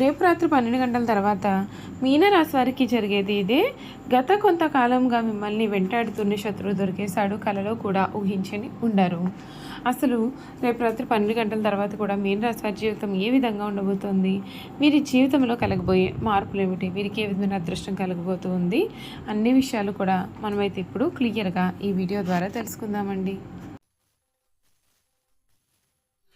రేపు రాత్రి పన్నెండు గంటల తర్వాత మీనరాశి వారికి జరిగేది ఇదే. గత కొంతకాలంగా మిమ్మల్ని వెంటాడుతున్న శత్రువు దొరికేశాడు. కలలో కూడా ఊహించని ఉండరు. అసలు రేపు రాత్రి పన్నెండు గంటల తర్వాత కూడా మీనరాశి వారి జీవితం ఏ విధంగా ఉండబోతోంది? వీరి జీవితంలో కలగబోయే మార్పులు ఏమిటి వీరికి ఏ విధమైన అదృష్టం కలగబోతుంది? అన్ని విషయాలు కూడా మనమైతే ఇప్పుడు క్లియర్గా ఈ వీడియో ద్వారా తెలుసుకుందామండి.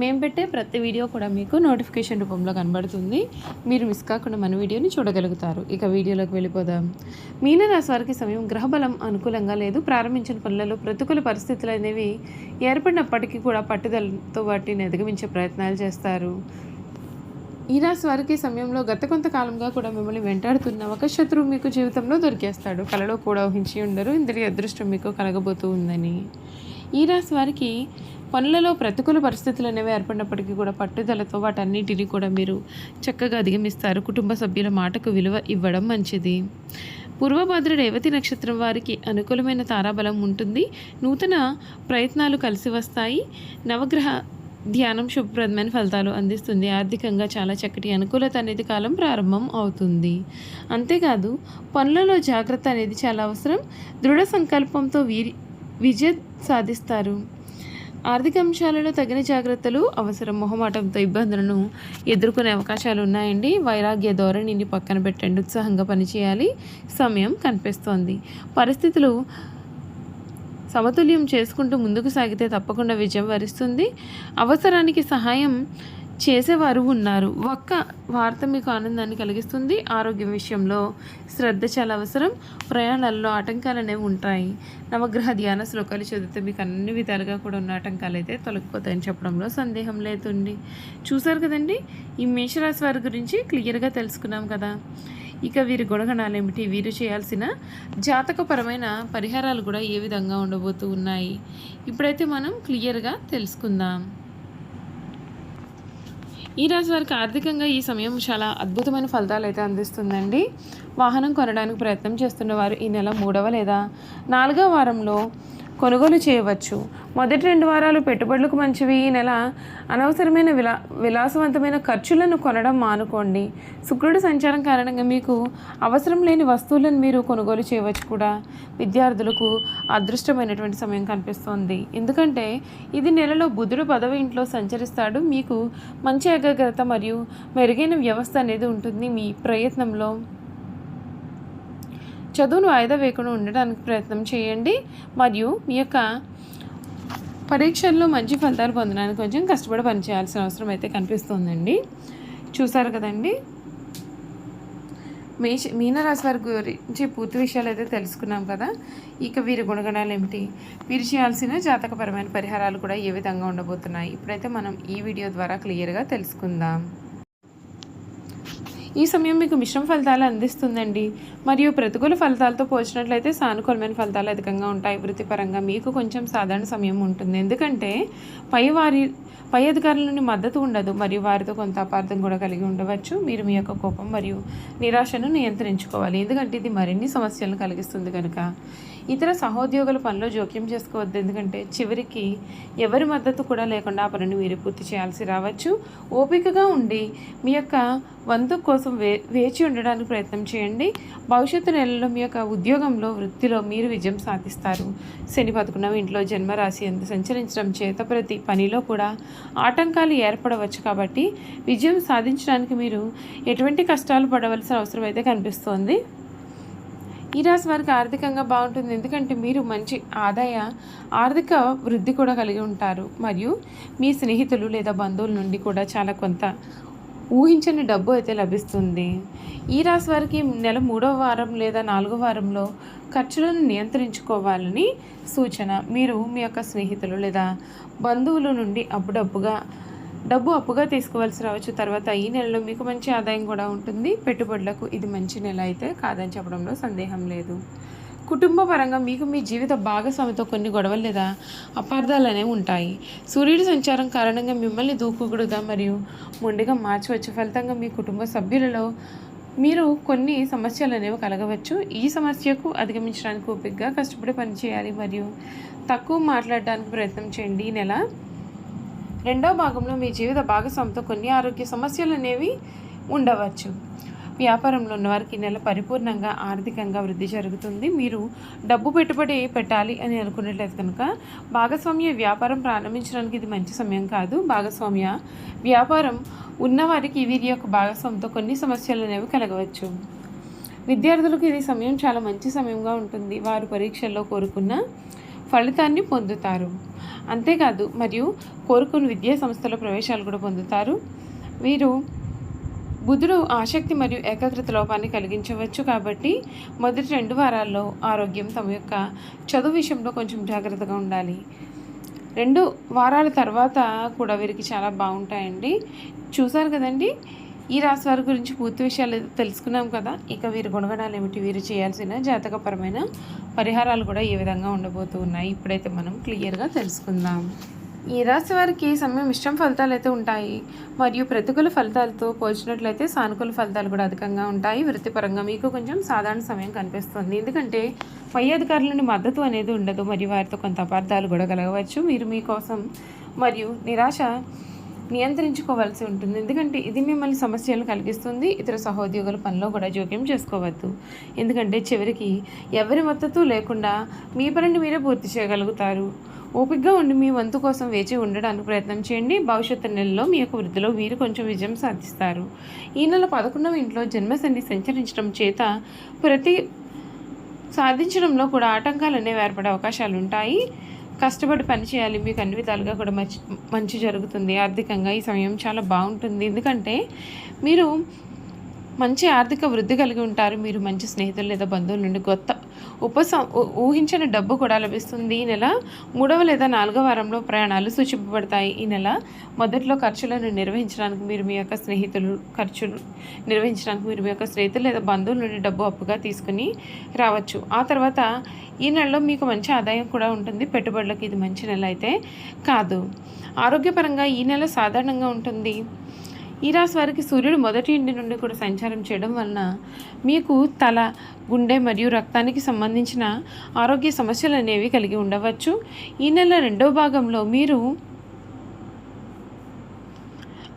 మేము పెట్టే ప్రతి వీడియో కూడా మీకు నోటిఫికేషన్ రూపంలో కనబడుతుంది. మీరు మిస్ కాకుండా మన వీడియోని చూడగలుగుతారు. ఇక వీడియోలోకి వెళ్ళిపోదాం. మీనరాశి వారికి సమయం గ్రహబలం అనుకూలంగా లేదు. ప్రారంభించిన పనులలో ప్రతికూల పరిస్థితులు అనేవి ఏర్పడినప్పటికీ కూడా పట్టుదలతో వాటిని అధిగమించే ప్రయత్నాలు చేస్తారు. ఈ రాశి వారికి సమయంలో గత కొంతకాలంగా కూడా మిమ్మల్ని వెంటాడుతున్న ఒక శత్రువు మీకు జీవితంలో దొరికేస్తాడు. కలలో కూడా ఊహించి ఉండరు. ఇంతటి అదృష్టం మీకు కలగబోతూ ఉందని. ఈ రాశి వారికి పనులలో ప్రతికూల పరిస్థితులు అనేవి ఏర్పడినప్పటికీ కూడా పట్టుదలతో వాటన్నిటిని కూడా మీరు చక్కగా అధిగమిస్తారు. కుటుంబ సభ్యుల మాటకు విలువ ఇవ్వడం మంచిది. పూర్వభద్ర రేవతి నక్షత్రం వారికి అనుకూలమైన తారాబలం ఉంటుంది. నూతన ప్రయత్నాలు కలిసి వస్తాయి. నవగ్రహ ధ్యానం శుభప్రదమైన ఫలితాలు అందిస్తుంది. ఆర్థికంగా చాలా చక్కటి అనుకూలత అనేది కాలం ప్రారంభం అవుతుంది. అంతేకాదు పనులలో జాగ్రత్త అనేది చాలా అవసరం. దృఢ సంకల్పంతో వీరి విజయం సాధిస్తారు. ఆర్థిక అంశాలలో తగిన జాగ్రత్తలు అవసరం మొహమాటంతో ఇబ్బందులను ఎదుర్కొనే అవకాశాలు ఉన్నాయండి. వైరాగ్య ధోరణిని పక్కన పెట్టండి. ఉత్సాహంగా పనిచేయాలి. సమయం కనిపిస్తోంది. పరిస్థితులు సమతుల్యం చేసుకుంటూ ముందుకు సాగితే తప్పకుండా విజయం వరిస్తుంది. అవసరానికి సహాయం చేసేవారు ఉన్నారు. ఒక్క వార్త మీకు ఆనందాన్ని కలిగిస్తుంది. ఆరోగ్యం విషయంలో శ్రద్ధ చాలా అవసరం. ప్రయాణాల్లో ఆటంకాలు అనేవి ఉంటాయి. నవగ్రహ ధ్యాన శ్లోకాలు చదివితే మీకు అన్ని విధాలుగా కూడా ఉన్న ఆటంకాలు అయితే తొలగిపోతాయని చెప్పడంలో సందేహం లేదండి. చూసారు కదండి? ఈ మేషరాశి వారి గురించి క్లియర్గా తెలుసుకున్నాం కదా. ఇక వీరి గుణగణాలు ఏమిటి? వీరు చేయాల్సిన జాతకపరమైన పరిహారాలు కూడా ఏ విధంగా ఉండబోతూ ఉన్నాయి? ఇప్పుడైతే మనం క్లియర్గా తెలుసుకుందాం. ఈ రాశి వారికి ఆర్థికంగా ఈ సమయం చాలా అద్భుతమైన ఫలితాలు అయితే అందిస్తుందండి. వాహనం కొనడానికి ప్రయత్నం చేస్తున్న వారు ఈ నెల మూడవ లేదా నాలుగవ వారంలో కొనుగోలు చేయవచ్చు. మొదటి రెండు వారాలు పెట్టుబడులకు మంచివి. ఈ నెల అనవసరమైన విలా విలాసవంతమైన ఖర్చులను కొనడం మానుకోండి. శుక్రుడి సంచారం కారణంగా మీకు అవసరం లేని వస్తువులను మీరు కొనుగోలు చేయవచ్చు కూడా. విద్యార్థులకు అదృష్టమైనటువంటి సమయం కనిపిస్తోంది. ఎందుకంటే ఇది నెలలో బుధుడు పదవి ఇంట్లో సంచరిస్తాడు. మీకు మంచి ఏకాగ్రత మరియు మెరుగైన వ్యవస్థ అనేది ఉంటుంది మీ ప్రయత్నంలో. చదువును వాయిదా వేయకుండా ఉండడానికి ప్రయత్నం చేయండి. మరియు మీ యొక్క పరీక్షల్లో మంచి ఫలితాలు పొందడానికి కొంచెం కష్టపడి పనిచేయాల్సిన అవసరం అయితే కనిపిస్తుందండి. చూసారు కదండి? మేష మీనరాశి వారి గురించి పూర్తి విషయాలు అయితే తెలుసుకున్నాం కదా. ఇక వీరి గుణగణాలు ఏమిటి? వీరు చేయాల్సిన జాతకపరమైన పరిహారాలు కూడా ఏ విధంగా ఉండబోతున్నాయి? ఇప్పుడైతే మనం ఈ వీడియో ద్వారా క్లియర్గా తెలుసుకుందాం. ఈ సమయం మీకు మిశ్రమ ఫలితాలు అందిస్తుందండి. మరియు ప్రతికూల ఫలితాలతో పోల్చినట్లయితే సానుకూలమైన ఫలితాలు అధికంగా ఉంటాయి. వృత్తిపరంగా మీకు కొంచెం సాధారణ సమయం ఉంటుంది. ఎందుకంటే పై వారి పై అధికారుల నుండి మద్దతు ఉండదు. మరియు వారితో కొంత అపార్థం కూడా కలిగి ఉండవచ్చు. మీరు మీ యొక్క కోపం మరియు నిరాశను నియంత్రించుకోవాలి. ఎందుకంటే ఇది మరిన్ని సమస్యలను కలిగిస్తుంది కనుక. ఇతర సహోద్యోగుల పనిలో జోక్యం చేసుకోవద్దు. ఎందుకంటే చివరికి ఎవరి మద్దతు కూడా లేకుండా ఆ పనిని మీరు పూర్తి చేయాల్సి రావచ్చు. ఓపికగా ఉండి మీ యొక్క వంతు కోసం వే వేచి ఉండడానికి ప్రయత్నం చేయండి. భవిష్యత్తు నెలలో మీ యొక్క ఉద్యోగంలో వృత్తిలో మీరు విజయం సాధిస్తారు. శని పదకొండవ ఇంట్లో జన్మరాశి ఎంత సంచరించడం చేత ప్రతి పనిలో కూడా ఆటంకాలు ఏర్పడవచ్చు కాబట్టి విజయం సాధించడానికి మీరు ఎటువంటి కష్టాలు పడవలసిన అవసరం అయితే కనిపిస్తోంది. ఈ రాశి వారికి ఆర్థికంగా బాగుంటుంది. ఎందుకంటే మీరు మంచి ఆదాయ ఆర్థిక వృద్ధి కూడా కలిగి ఉంటారు. మరియు మీ స్నేహితులు లేదా బంధువుల నుండి కూడా చాలా కొంత ఊహించని డబ్బు అయితే లభిస్తుంది. ఈ రాశి వారికి నెల మూడవ వారం లేదా నాలుగో వారంలో ఖర్చులను నియంత్రించుకోవాలని సూచన. మీరు మీ యొక్క స్నేహితులు లేదా బంధువుల నుండి అప్పుడప్పుగా డబ్బు అప్పుగా తీసుకోవాల్సి రావచ్చు. తర్వాత ఈ నెలలో మీకు మంచి ఆదాయం కూడా ఉంటుంది. పెట్టుబడులకు ఇది మంచి నెల అయితే కాదని చెప్పడంలో సందేహం లేదు. కుటుంబ పరంగా మీకు మీ జీవిత భాగస్వామితో కొన్ని గొడవలు లేదా అపార్థాలు అనేవి ఉంటాయి. సూర్యుడి సంచారం కారణంగా మిమ్మల్ని దూకుగుడుగా మరియు మొండిగా మార్చవచ్చు. ఫలితంగా మీ కుటుంబ సభ్యులలో మీరు కొన్ని సమస్యలు అనేవి కలగవచ్చు. ఈ సమస్యకు అధిగమించడానికి ఓపికగా కష్టపడి పనిచేయాలి మరియు తక్కువ మాట్లాడడానికి ప్రయత్నం చేయండి. ఈ నెల రెండో భాగంలో మీ జీవిత భాగస్వామితో కొన్ని ఆరోగ్య సమస్యలు అనేవి ఉండవచ్చు. వ్యాపారంలో ఉన్నవారికి నెల పరిపూర్ణంగా ఆర్థికంగా వృద్ధి జరుగుతుంది. మీరు డబ్బు పెట్టుబడి పెట్టాలి అని అనుకున్నట్లయితే కనుక భాగస్వామ్య వ్యాపారం ప్రారంభించడానికి ఇది మంచి సమయం కాదు. భాగస్వామ్య వ్యాపారం ఉన్నవారికి వీరి యొక్క భాగస్వామితో కొన్ని సమస్యలు అనేవి కలగవచ్చు. విద్యార్థులకు ఇది సమయం చాలా మంచి సమయంగా ఉంటుంది. వారు పరీక్షల్లో కోరుకున్న ఫలితాన్ని పొందుతారు. అంతేకాదు మరియు కోరుకుని విద్యా సంస్థల ప్రవేశాలు కూడా పొందుతారు. వీరు బుధుడు ఆసక్తి మరియు ఏకాగ్రత లోపాన్ని కలిగించవచ్చు కాబట్టి మొదటి రెండు వారాల్లో ఆరోగ్యం తమ యొక్క చదువు విషయంలో కొంచెం జాగ్రత్తగా ఉండాలి. రెండు వారాల తర్వాత కూడా వీరికి చాలా బాగుంటాయండి. చూసారు కదండి? ఈ రాశి వారి గురించి పూర్తి విషయాలు తెలుసుకున్నాం కదా ఇక వీరి గుణగణాలు ఏమిటి వీరు చేయాల్సిన జాతకపరమైన పరిహారాలు కూడా ఏ విధంగా ఉండబోతూ ఉన్నాయి. ఇప్పుడైతే మనం క్లియర్గా తెలుసుకుందాం. ఈ రాశి వారికి సమయం ఇష్టం ఫలితాలు అయితే ఉంటాయి. మరియు ప్రతికూల ఫలితాలతో పోల్చినట్లయితే సానుకూల ఫలితాలు కూడా అధికంగా ఉంటాయి. వృత్తిపరంగా మీకు కొంచెం సాధారణ సమయం కనిపిస్తుంది. ఎందుకంటే పై అధికారుల నుండి మద్దతు అనేది ఉండదు. మరియు వారితో కొంత అపార్థాలు కూడా కలగవచ్చు. మీరు మీకోసం మరియు నిరాశ నియంత్రించుకోవాల్సి ఉంటుంది. ఎందుకంటే ఇది మిమ్మల్ని సమస్యలు కలిగిస్తుంది. ఇతర సహోద్యోగుల పనిలో కూడా జోక్యం చేసుకోవద్దు. ఎందుకంటే చివరికి ఎవరి మద్దతు లేకుండా మీ పనిని మీరే పూర్తి చేయగలుగుతారు. ఓపికగా ఉండి మీ వంతు కోసం వేచి ఉండడానికి ప్రయత్నం చేయండి. భవిష్యత్తు నెలలో మీ యొక్క వృద్ధిలో మీరు కొంచెం విజయం సాధిస్తారు. ఈ నెల పదకొండవ ఇంట్లో జన్మశని సంచరించడం చేత ప్రతి సాధించడంలో కూడా ఆటంకాలు అనేవి ఏర్పడే అవకాశాలు ఉంటాయి. కష్టపడి పని చేయాలి. మీకు అన్ని విధాలుగా కూడా మంచి మంచి జరుగుతుంది. ఆర్థికంగా ఈ సమయం చాలా బాగుంటుంది. ఎందుకంటే మీరు మంచి ఆర్థిక వృద్ధి కలిగి ఉంటారు. మీరు మంచి స్నేహితులు లేదా బంధువుల నుండి కొత్త ఉపస ఊహించిన ఊహించని డబ్బు కూడా లభిస్తుంది. ఈ నెల మూడవ లేదా నాలుగవ వారంలో ప్రయాణాలు సూచింపబడతాయి. ఈ నెల మొదట్లో ఖర్చులను నిర్వహించడానికి మీరు మీ యొక్క స్నేహితులు ఖర్చులు నిర్వహించడానికి మీరు మీ యొక్క స్నేహితులు లేదా బంధువుల నుండి డబ్బు అప్పుగా తీసుకుని రావచ్చు. ఆ తర్వాత ఈ నెలలో మీకు మంచి ఆదాయం కూడా ఉంటుంది. పెట్టుబడులకు ఇది మంచి నెల అయితే కాదు. ఆరోగ్యపరంగా ఈ నెల సాధారణంగా ఉంటుంది. ఈ రాశి వారికి సూర్యుడు మొదటి ఇంటి నుండి కూడా సంచారం చేయడం వలన మీకు తల గుండె మరియు రక్తానికి సంబంధించిన ఆరోగ్య సమస్యలు అనేవి కలిగి ఉండవచ్చు. ఈ నెల రెండవ భాగంలో మీరు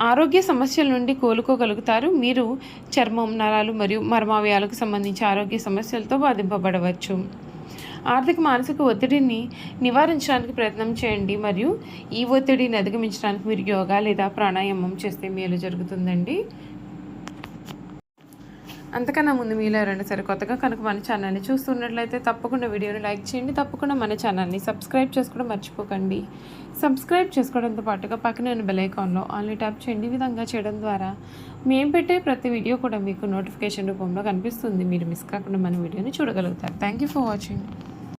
ఆరోగ్య సమస్యల నుండి కోలుకోగలుగుతారు. మీరు చర్మం నరాలు మరియు మర్మావయాలకు సంబంధించి ఆరోగ్య సమస్యలతో బాధింపబడవచ్చు. ఆర్థిక మానసిక ఒత్తిడిని నివారించడానికి ప్రయత్నం చేయండి. మరియు ఈ ఒత్తిడిని అధిగమించడానికి మీరు యోగా లేదా ప్రాణాయామం చేస్తే మేలు జరుగుతుందండి. అంతకన్నా ముందు మీలో ఎవరైనా సరే కొత్తగా కనుక మన ఛానల్ని చూస్తున్నట్లయితే తప్పకుండా వీడియోని లైక్ చేయండి. తప్పకుండా మన ఛానల్ని సబ్స్క్రైబ్ చేసుకోవడం మర్చిపోకండి. సబ్స్క్రైబ్ చేసుకోవడంతో పాటుగా పక్కన ఉన్న బెల్ ఐకాన్లో ఆన్లీ ట్యాప్ చేయండి. ఈ విధంగా చేయడం ద్వారా మేము పెట్టే ప్రతి వీడియో కూడా మీకు నోటిఫికేషన్ రూపంలో కనిపిస్తుంది. మీరు మిస్ కాకుండా మన వీడియోని చూడగలుగుతారు. Thank you for watching